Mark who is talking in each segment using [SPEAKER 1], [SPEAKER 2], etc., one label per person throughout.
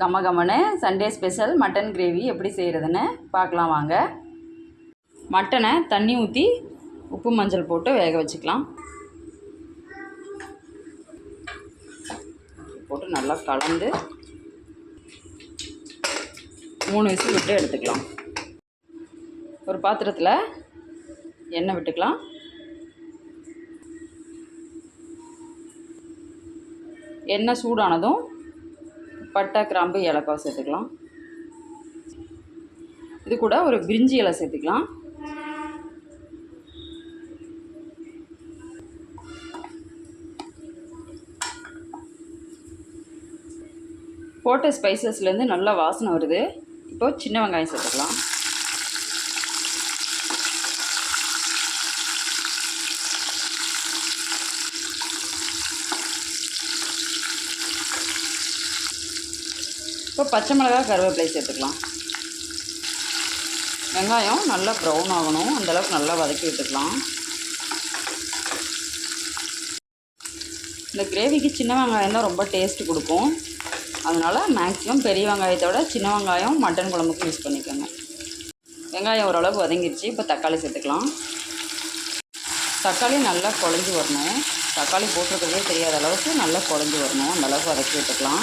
[SPEAKER 1] கம கமனு Sunday special mutton gravy எப்படி செய்கிறதுன்னு பார்க்கலாம் வாங்க. மட்டனை தண்ணி ஊற்றி உப்பு மஞ்சள் போட்டு வேக வச்சுக்கலாம். போட்டு நல்லா கலந்து மூணு விசில் விட்டு எடுத்துக்கலாம். ஒரு பாத்திரத்தில் எண்ணெய் விட்டுக்கலாம். எண்ணெய் சூடானதும் பட்டை கிராம்பு ஏலக்காய் சேர்த்துக்கலாம். இது கூட ஒரு பிரிஞ்சி இலை சேர்த்துக்கலாம். போட்ட ஸ்பைசஸ்லேருந்து நல்லா வாசனை வருது. இப்போ சின்ன வெங்காயம் சேர்த்துக்கலாம். இப்போ பச்சை மிளகா கருவேப்பிலை சேர்த்துக்கலாம். வெங்காயம் நல்லா ப்ரௌன் ஆகணும். அந்தளவுக்கு நல்லா வதக்கி விட்டுக்கலாம். இந்த கிரேவிக்கு சின்ன வெங்காயம் தான் ரொம்ப டேஸ்ட் கொடுக்கும். அதனால் மேக்ஸிமம் பெரிய வெங்காயத்தை விட சின்ன வெங்காயம் மட்டன் குழம்புக்கு யூஸ் பண்ணிக்கோங்க. வெங்காயம் ஓரளவுக்கு வதங்கிடுச்சு இப்போ தக்காளி சேர்த்துக்கலாம். தக்காளி நல்லா குழஞ்சி வரணும். தக்காளி போட்டிருக்கிறதே தெரியாத அளவுக்கு நல்லா குழஞ்சி வரணும். அந்தளவுக்கு வதக்கி விட்டுக்கலாம்.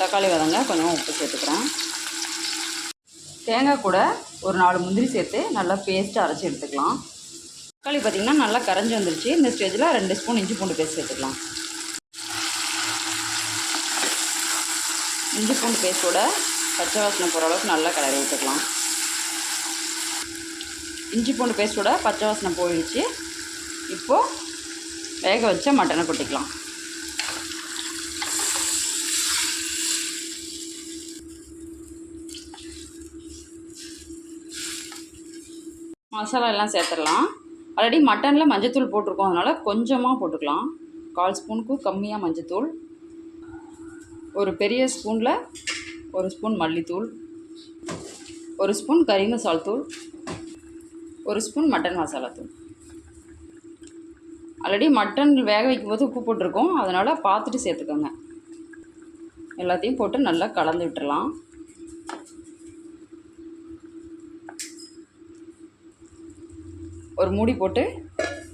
[SPEAKER 1] தக்காளி வதங்க கொஞ்சம் உப்பு சேர்த்துக்கிறேன். தேங்காய் கூட ஒரு நாலு முந்திரி சேர்த்து நல்லா பேஸ்ட்டு அரைச்சி எடுத்துக்கலாம். தக்காளி பார்த்திங்கன்னா நல்லா கரைஞ்சி வந்துருச்சு. இந்த ஸ்டேஜில் ரெண்டு ஸ்பூன் இஞ்சி பூண்டு பேஸ்ட் சேர்த்துக்கலாம். இஞ்சி பூண்டு பேஸ்ட்டோட பச்சை வாசனை போகிற அளவுக்கு நல்லா கலரி விட்டுக்கலாம் இஞ்சி பூண்டு பேஸ்ட்டோட பச்சை வாசனை போயிடுச்சு. இப்போது வேக வச்ச மட்டனை கொட்டிக்கலாம். மசாலா எல்லாம் சேர்த்துடலாம். ஆல்ரெடி மட்டனில் மஞ்சத்தூள் போட்டிருக்கோம். அதனால் கொஞ்சமாக போட்டுக்கலாம். கால் ஸ்பூனுக்கும் கம்மியாக மஞ்சத்தூள். ஒரு பெரிய ஸ்பூனில் ஒரு ஸ்பூன் மல்லித்தூள். ஒரு ஸ்பூன் கறி மசால் தூள். ஒரு ஸ்பூன் மட்டன் மசாலா தூள். ஆல்ரெடி மட்டன் வேக வைக்கும்போது உப்பு போட்டிருக்கோம். அதனால் பார்த்துட்டு சேர்த்துக்கோங்க. எல்லாத்தையும் போட்டு நல்லா கலந்து விட்டுடலாம். ஒரு மூடி போட்டு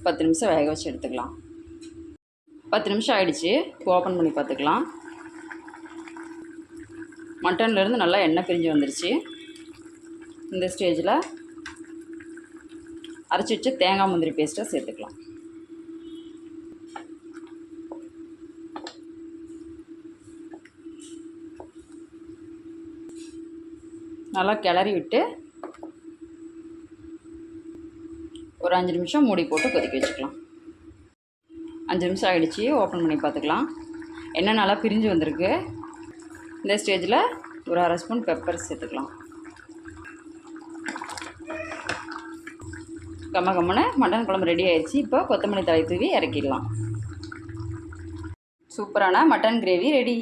[SPEAKER 1] பத்து நிமிஷம் வேக வச்சு எடுத்துக்கலாம். பத்து நிமிஷம் ஆயிடுச்சு. ஓப்பன் பண்ணி பார்த்துக்கலாம். மட்டன்லேருந்து நல்லா எண்ணெய் பிரிஞ்சு வந்துருச்சு. இந்த ஸ்டேஜில் அரைச்சி வச்சு தேங்காய் முந்திரி பேஸ்ட்டை சேர்த்துக்கலாம். நல்லா கிளறி விட்டு ஒரு அஞ்சு நிமிஷம் மூடி போட்டு கொதிக்க வச்சுக்கலாம். அஞ்சு நிமிஷம் ஆகிடுச்சி ஓப்பன் பண்ணி பார்த்துக்கலாம். என்ன நல்லா பிரிஞ்சு வந்திருக்கு. இந்த ஸ்டேஜில் ஒரு அரை ஸ்பூன் பெப்பர் சேர்த்துக்கலாம். கம்ம கம்மனு மட்டன் குழம்பு ரெடி ஆயிடுச்சு. இப்போ கொத்தமல்லி தலை தூவி இறக்கிடலாம். சூப்பரான மட்டன் கிரேவி ரெடி